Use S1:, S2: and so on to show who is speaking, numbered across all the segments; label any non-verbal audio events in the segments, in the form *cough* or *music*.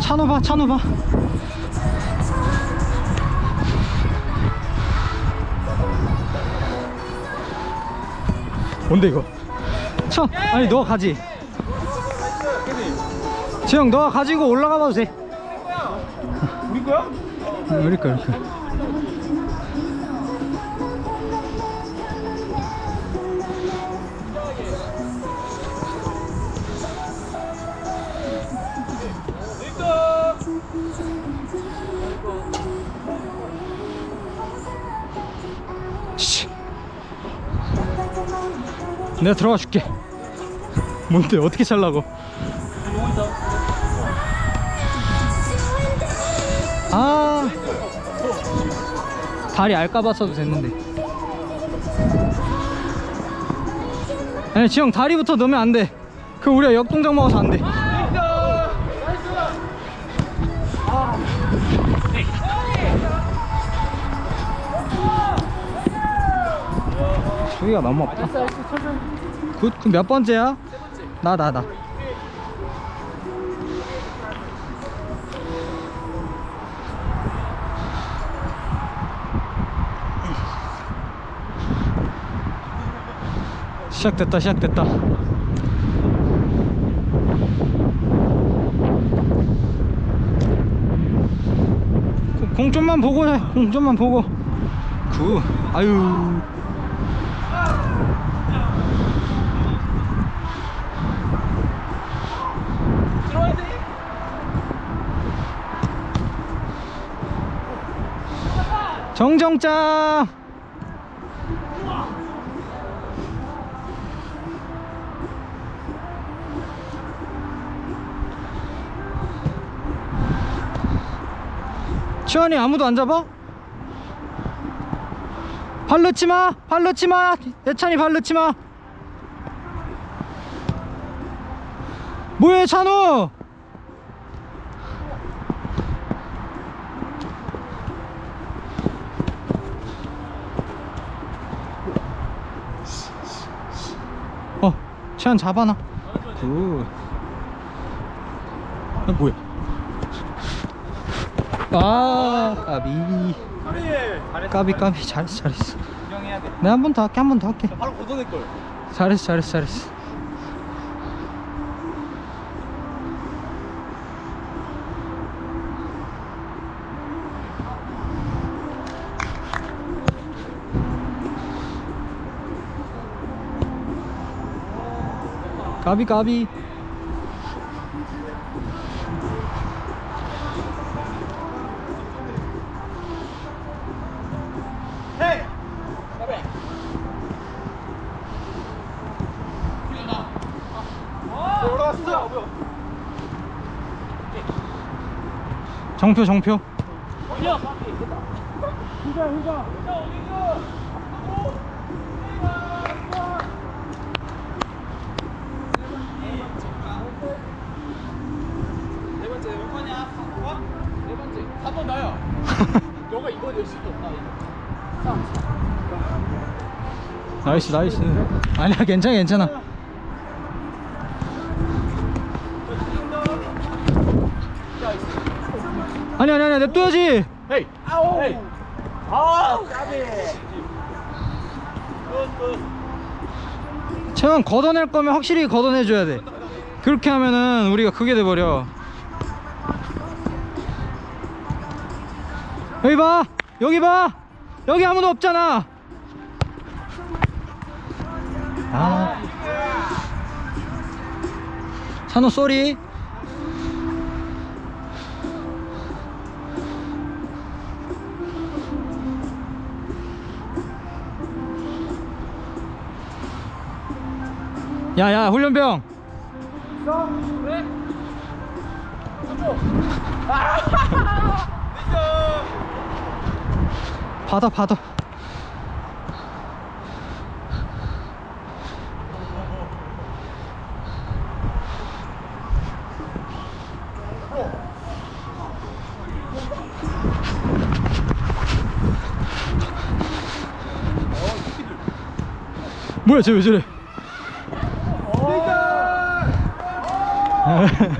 S1: 찬호 봐 찬호 봐 뭔데 이거? 쳐. 아니 너 가지. 지영 너가 가지고 올라가 봐도 돼.
S2: 우리 거야?
S1: 우리 거 우리 거 씨. 내가 들어가 줄게. 뭔데 어떻게 잘라고? 아 다리 알까봐 써도 됐는데. 아니 지영 다리부터 넣으면 안돼. 그 우리가 역동작 먹어서 안돼. 저기가 너무 없다 굿, 그몇 번째야? 나, 나, 나. 시작됐다, 시작됐다. 공- 공 좀만 보고 해. 공 좀만 보고. 구. 아유.
S2: 들어와야 돼.
S1: 정정짱 치환이 아무도 안 잡아? 발 넣지 마! 발 넣지 마! 예찬이 발 넣지 마! 뭐해 찬우! 어, 치안 잡아놔. 굿. 아, 뭐야? 아, 까비.
S2: 그래.
S1: 까비, 까비. 잘했어, 잘했어. 내가 한 번 더 할게, 한 번 더 할게.
S2: 바로 걷어낼 걸.
S1: 잘했어, 잘했어, 잘했어. 까비, 까비. 정표, 정표.
S2: 올려. 휴가 휴가. 휴가 어디가? 네 번째 몇 번이야? 4번? 네 번째. 4번 나야. 너가 이번 열심히 없다 이거.
S1: 나이스, 나이스. 아니야, 괜찮아, 괜찮아. 아니, 아니, 아니, 냅둬야지.
S2: 헤이. 아우. 헤이. 아, 까비.
S1: 채원 걷어낼 거면 확실히 걷어내줘야 돼. 그렇게 하면은 우리가 그게 돼버려. 여기 봐! 여기 봐! 여기 아무도 없잖아! 아. 찬호 쏘리. 야야 훈련병
S2: 그 *laughs* 래?
S1: 받아 받아 뭐야 쟤 왜 저래 *laughs*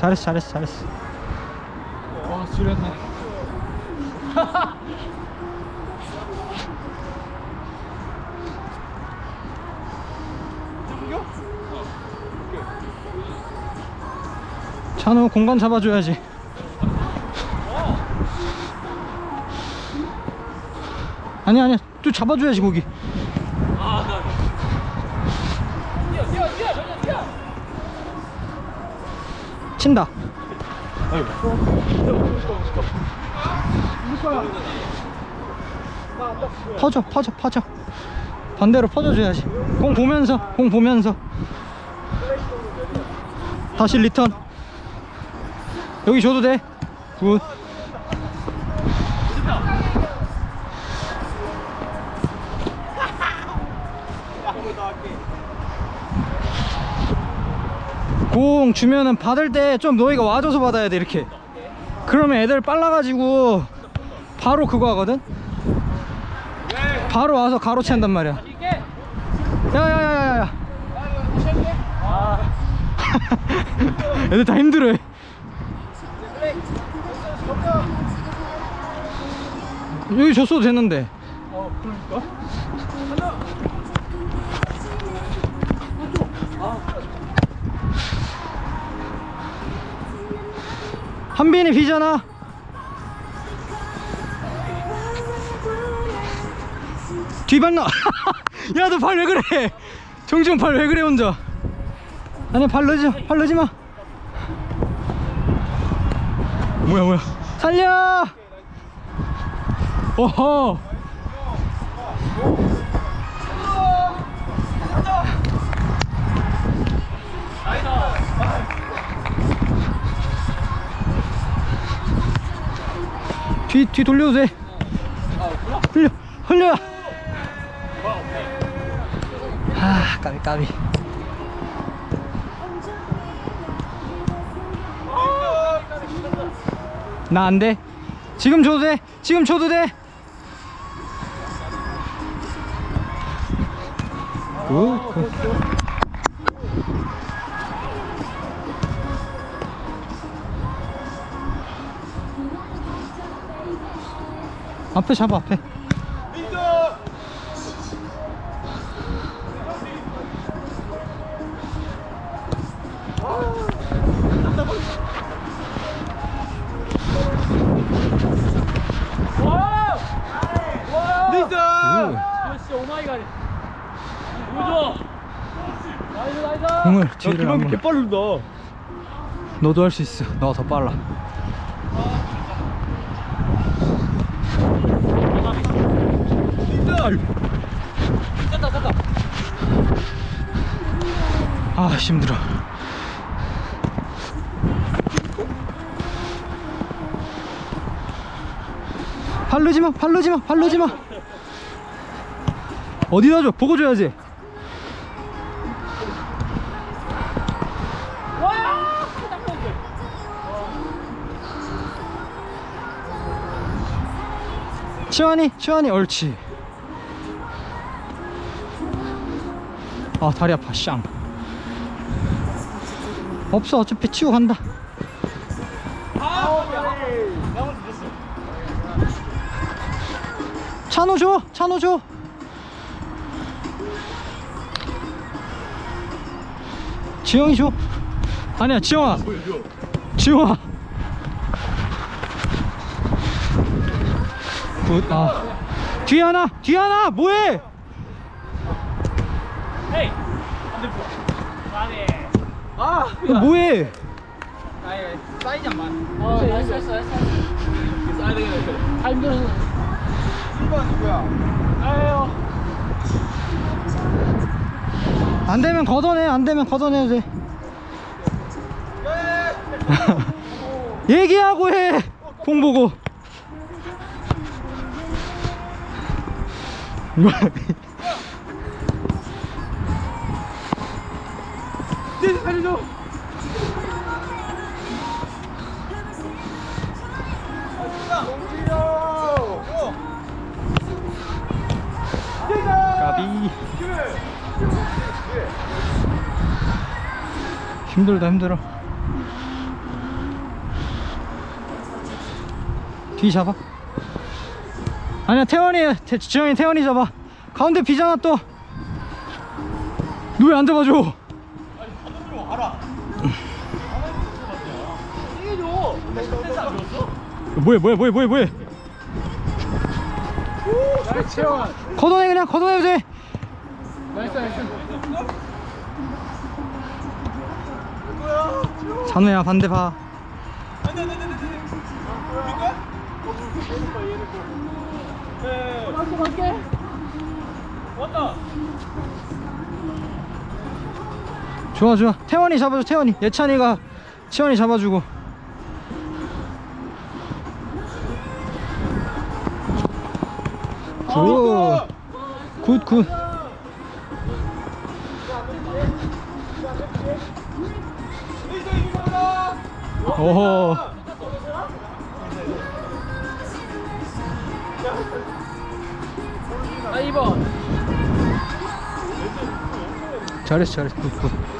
S1: 잘했어 잘했어 잘했어.
S2: 와 지렸네. *laughs*
S1: 찬우 공간 잡아줘야지. 아니야 아니야 또 잡아줘야지 거기 친다. 퍼져 퍼져 퍼져. 반대로 퍼져줘야지. 공 보면서 공 보면서. 다시 리턴. 여기 줘도 돼 굿 공 주면은 받을 때 좀 너희가 와줘서 받아야 돼 이렇게. 그러면 애들 빨라가지고 바로 그거 하거든? 바로 와서 가로챈단 말이야. 야야야야야.
S2: 아 *laughs*
S1: 애들 다 힘들어해 여기 줬어도 되는데.
S2: 어 그러니까
S1: 한빈이 비잖아 뒤발 나. 야너발왜 그래? 정중 발왜 그래 혼자? 아니 발 넣지 마. 발 넣지 마. 뭐야 뭐야? 살려! 오호. 뒤, 뒤 돌려도 돼. 흘려, 흘려. 아, 까비, 까비. 나 안 돼. 지금 줘도 돼. 지금 줘도 돼. 굿, 굿. 앞에 잡아, 앞에. 공을 뒤를 한번.
S2: 개빠르다
S1: 너도 할 수 있어. 너가 더 빨라.
S2: 쳤다
S1: 아, 힘들어. 발르지 마, 발르지 마, 발르지 마. 어디다 줘? 보고 줘야지.
S2: 와
S1: 치환이, 치환이, 옳지. 아, 다리 아파, 쌍. 없어, 어차피 치고 간다. 찬호 줘, 찬호 줘. 지영이 줘. 아니야, 지영아. 지영아. 굿, 아. 뒤에 하나, 뒤에 하나, 뭐해?
S2: 헤이 반대편 안해
S1: 아너 뭐해?
S2: 아니 사이즈만. 어 했어 했어 했어 사이즈 다 힘들어서 1번 누구야 아유.
S1: 안 되면 걷어내, 안 되면 걷어내도 돼. *laughs* 얘기하고 해. 공 보고. *laughs*
S2: 네 살려줘.
S1: 힘들다 힘들어. 뒤 잡아. 아니야 태원이 태, 지영이 태원이 잡아. 가운데 비잖아 또. 너왜안 잡아줘 뭐해 뭐해 뭐해 뭐해 뭐해
S2: 나이스 채원.
S1: 걷어내 그냥 걷어내도 돼
S2: 나이스 나이스.
S1: 잔우야 반대 봐
S2: 맞고 갈게. 왔다.
S1: 좋아 좋아 태원이 잡아줘 태원이 예찬이가 채원이 잡아주고 굿 굿 굿. 오호.
S2: 아 2번.
S1: 잘했어 잘했어. 굿 굿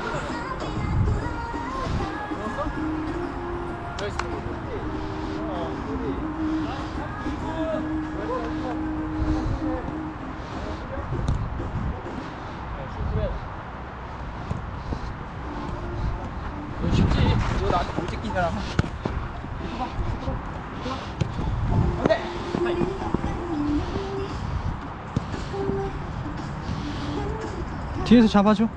S1: 뒤에서 잡아줘